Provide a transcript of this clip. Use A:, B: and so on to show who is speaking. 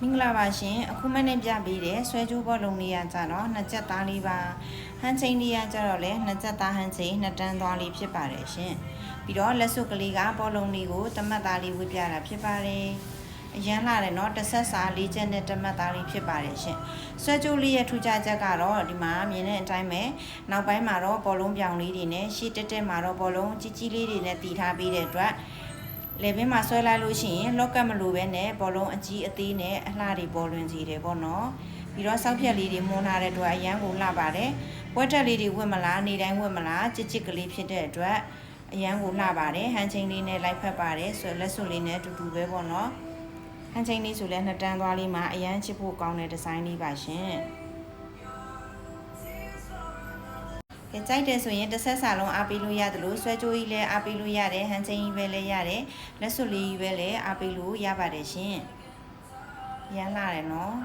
A: မင်္ဂလာပါရှင်အခုမနေ့ပြပေးတဲ့ဆွဲကြိုးဘောလုံးလေးရကြတော့နှစ်ချက်သားလေးပါဟန်ချိန်လေးရကြတော့လဲနှစ်ချက်သားဟန်ချိန်နှစ်တန်းသွားလေးဖြစ်ပါတယ်ရှင်ပြီးတော့လက်စွပ်ကလေးကဘောလုံးလေးကိုတမတ်သားလေးဝှပြတာဖြစ်ပါတယ်အရန်လာတယ်เนาะတစ်ဆက်စာလေးချက်နဲ့တမတ်သားလေးဖြစ်ပါတယ်ရှင်ဆွဲကြိုးလေးရဲ့ထူးခြားချက်ကတော့ဒီမှာမြင်တဲ့အတိုင်းပဲနောက်ပိုင်းမှာတော့ဘောလုံးပြောင်လေးတွေနဲ့ရှေ့တက်တက်မှာတော့ဘောလုံးကြီးကြီးလေးတွေနဲ့တည်ထားပေးတဲ့အတွက် လေဘင်းမှာဆွဲလိုက်လို့ရှိရင်လော့ကတ်မလိုပဲနဲ့ဘောလုံးအကြီးအသေးနဲ့အလှတွေပေါ်လွင်စီတယ်ပေါ့နော်ပြီးတော့စောက်ဖြက်လေးတွေမွန်းထားတဲ့အတွက်အရန်ကိုလှပါတယ်ပွဲတက်လေးတွေဝတ်မလားနေတိုင်းဝတ်မလားချစ်ချစ်ကလေးဖြစ်တဲ့အတွက်အရန်ကိုလှပါတယ်ဟန်ချင်းလေးနဲ့လိုက်ဖက်ပါတယ်ဆိုလက်စွပ်လေးနဲ့အတူတူပဲပေါ့နော်ဟန်ချင်းလေးဆိုလဲနှစ်တန်းသွားလေးမှာအရန်ချစ်ဖို့ကောင်းတဲ့ဒီဇိုင်းလေးပါရှင် ကဲကြိုက်တယ်ဆိုရင်တစ်ဆက်စာလုံးအားပေးလို့ရတယ်လို့ဆွဲကြိုးကြီးလည်းအားပေးလို့ရတယ်ဟန်ချင်းကြီးပဲလည်းရတယ်လက်စွပ်လေးကြီးပဲလည်းအားပေးလို့ရပါတယ်ရှင်ရမ်းလာတယ်နော်